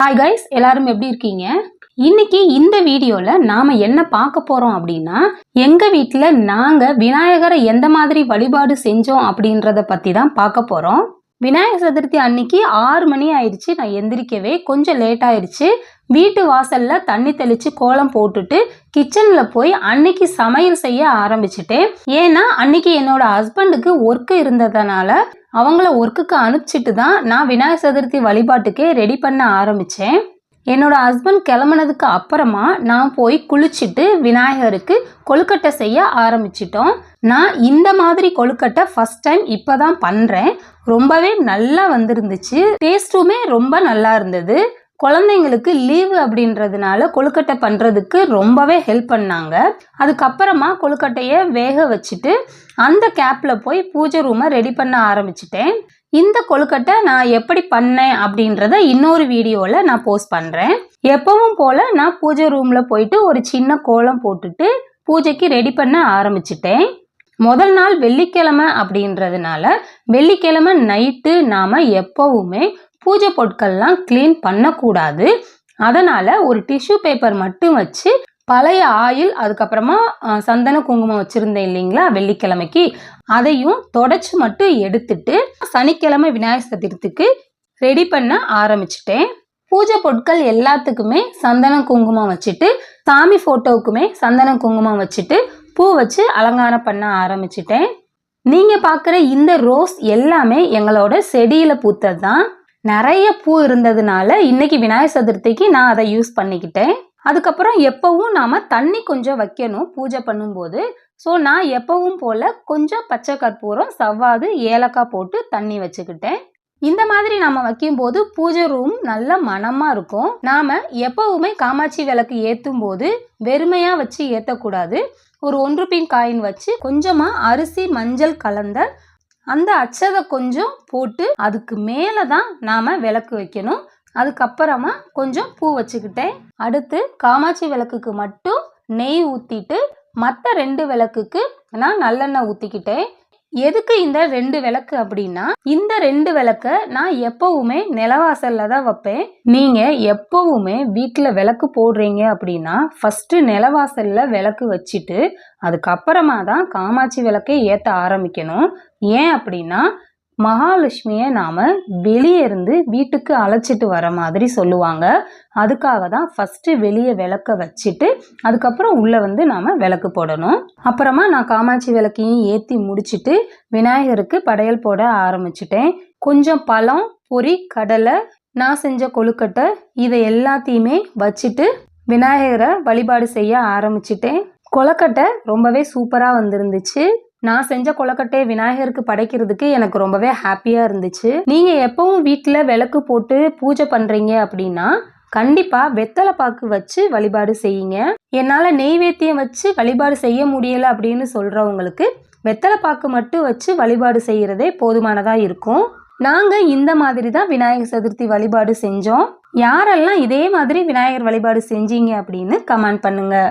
Hi guys எல்லாரும் எப்படி இருக்கீங்க? இன்னைக்கு இந்த வீடியோல நாம என்ன பார்க்க போறோம் அப்படின்னா எங்க வீட்டில் நாங்க விநாயகரை எந்த மாதிரி வழிபாடு செஞ்சோம் அப்படின்றத பத்தி தான் பார்க்க போறோம். விநாயகர் சதுர்த்தி அன்னைக்கு ஆறு மணி ஆயிடுச்சு. நான் எந்திரிக்கவே கொஞ்சம் லேட் ஆயிடுச்சு. வீட்டு வாசல்ல தண்ணி தெளிச்சு கோலம் போட்டுட்டு கிச்சன்ல போய் அன்னைக்கு சமையல் செய்ய ஆரம்பிச்சிட்டேன். ஏன்னா அன்னைக்கு என்னோட ஹஸ்பண்டுக்கு ஒர்க்கு இருந்ததுனால அவங்கள ஒர்க்குக்கு அனுப்பிச்சிட்டு தான் நான் விநாயகர் சதுர்த்தி வழிபாட்டுக்கே ரெடி பண்ண ஆரம்பித்தேன் என்னோட ஹஸ்பண்ட் கிளம்புனதுக்கு அப்புறமா நான் போய் குளிச்சுட்டு விநாயகருக்கு கொழுக்கட்டை செய்ய ஆரம்பிச்சிட்டோம். நான் இந்த மாதிரி கொழுக்கட்டை ஃபஸ்ட் டைம் இப்போ தான் பண்ணுறேன் ரொம்பவே நல்லா வந்திருந்துச்சு. டேஸ்ட்டுமே ரொம்ப நல்லா இருந்தது. குழந்தைங்களுக்கு லீவு அப்படின்றதுனால கொழுக்கட்டை பண்ணுறதுக்கு ரொம்பவே ஹெல்ப் பண்ணாங்க. அதுக்கப்புறமா கொழுக்கட்டையை வேக வச்சுட்டு அந்த கேப்பில் போய் பூஜை ரூமை ரெடி பண்ண ஆரம்பிச்சிட்டேன். இந்த கொழுக்கட்டை நான் எப்படி பண்ணேன் அப்படின்றத இன்னொரு வீடியோவில் நான் போஸ்ட் பண்ணுறேன் எப்பவும் போல் நான் பூஜை ரூமில் போயிட்டு ஒரு சின்ன கோலம் போட்டுட்டு பூஜைக்கு ரெடி பண்ண ஆரம்பிச்சிட்டேன். முதல் நாள் வெள்ளிக்கிழமை அப்படின்றதுனால வெள்ளிக்கிழமை நைட்டு நாம் எப்போவுமே பூஜை பொருட்கள்லாம் க்ளீன் பண்ணக்கூடாது. அதனால் ஒரு டிஷ்யூ பேப்பர் மட்டும் வச்சு பழைய ஆயில் அதுக்கப்புறமா சந்தன குங்குமம் வச்சுருந்தேன் இல்லைங்களா வெள்ளிக்கிழமைக்கு. அதையும் தொடச்சி மட்டும் எடுத்துட்டு சனிக்கிழமை விநாயகர் சதுர்த்திக்கு ரெடி பண்ண ஆரம்பிச்சிட்டேன். பூஜை பொருட்கள் எல்லாத்துக்குமே சந்தன குங்குமம் வச்சுட்டு சாமி ஃபோட்டோவுக்குமே சந்தன குங்குமம் வச்சுட்டு பூ வச்சு அலங்காரம் பண்ண ஆரம்பிச்சிட்டேன். நீங்கள் பார்க்குற இந்த ரோஸ் எல்லாமே எங்களோட செடியில் பூத்தது தான் நிறைய பூ இருந்ததுனால இன்னைக்கு விநாயகர் சதுர்த்திக்கு நான் அதை யூஸ் பண்ணிக்கிட்டேன். அதுக்கப்புறம் எப்பவும் நாம் தண்ணி கொஞ்சம் வைக்கணும் பூஜை பண்ணும்போது. ஸோ நான் எப்பவும் போல் கொஞ்சம் பச்சை கற்பூரம் சவ்வாது ஏலக்காய் போட்டு தண்ணி வச்சுக்கிட்டேன். இந்த மாதிரி நாம் வைக்கும்போது பூஜை ரூம் நல்ல மனமாக இருக்கும். நாம் எப்பவுமே காமாட்சி விளக்கு ஏற்றும் போது வெறுமையாக வச்சு ஏற்றக்கூடாது ஒரு ஒன்று பின் காயின் வச்சு கொஞ்சமாக அரிசி மஞ்சள் கலந்த அந்த அச்சதை கொஞ்சம் போட்டு அதுக்கு மேலே தான் நாம் விளக்கு வைக்கணும். அதுக்கப்புறமா கொஞ்சம் பூ வச்சுக்கிட்டேன். அடுத்து காமாட்சி விளக்குக்கு மட்டும் நெய் ஊற்றிட்டு மற்ற ரெண்டு விளக்குக்கு நான் நல்லெண்ணெய் ஊற்றிக்கிட்டேன் எதுக்கு இந்த ரெண்டு விளக்கு அப்படின்னா இந்த ரெண்டு விளக்க நான் எப்பவுமே நிலவாசல்ல தான் வைப்பேன். நீங்க எப்பவுமே வீட்டில் விளக்கு போடுறீங்க அப்படின்னா ஃபர்ஸ்ட் நிலவாசல்ல விளக்கு வச்சுட்டு அதுக்கப்புறமா தான் காமாட்சி விளக்கை ஏற்ற ஆரம்பிக்கணும். ஏன் அப்படின்னா மகாலட்சுமியை நாம் வெளியே இருந்து வீட்டுக்கு அழைச்சிட்டு வர மாதிரி சொல்லுவாங்க. அதுக்காக தான் ஃபஸ்ட்டு வெளியே விளக்க வச்சுட்டு அதுக்கப்புறம் உள்ளே வந்து நாம் விளக்கு போடணும். அப்புறமா நான் காமாட்சி விளக்கையும் ஏற்றி முடிச்சுட்டு விநாயகருக்கு படையல் போட ஆரம்பிச்சிட்டேன். கொஞ்சம் பழம் பொரி கடலை நான் செஞ்ச கொழுக்கட்டை இதை எல்லாத்தையுமே வச்சுட்டு விநாயகரை வழிபாடு செய்ய ஆரம்பிச்சிட்டேன். கொழுக்கட்டை ரொம்பவே சூப்பராக வந்திருந்துச்சு. நான் செஞ்ச கொழுக்கட்டையை விநாயகருக்கு படைக்கிறதுக்கு எனக்கு ரொம்பவே ஹாப்பியாக இருந்துச்சு. நீங்கள் எப்பவும் வீட்டில் விளக்கு போட்டு பூஜை பண்ணுறீங்க அப்படின்னா கண்டிப்பாக வெத்தலை பாக்கு வச்சு வழிபாடு செய்யுங்க. என்னால் நெய்வேத்தியம் வச்சு வழிபாடு செய்ய முடியலை அப்படின்னு சொல்கிறவங்களுக்கு வெத்தலை பாக்கு மட்டும் வச்சு வழிபாடு செய்கிறதே போதுமானதாக இருக்கும். நாங்கள் இந்த மாதிரி தான் விநாயகர் சதுர்த்தி வழிபாடு செஞ்சோம். யாரெல்லாம் இதே மாதிரி விநாயகர் வழிபாடு செஞ்சீங்க அப்படின்னு கமெண்ட் பண்ணுங்கள்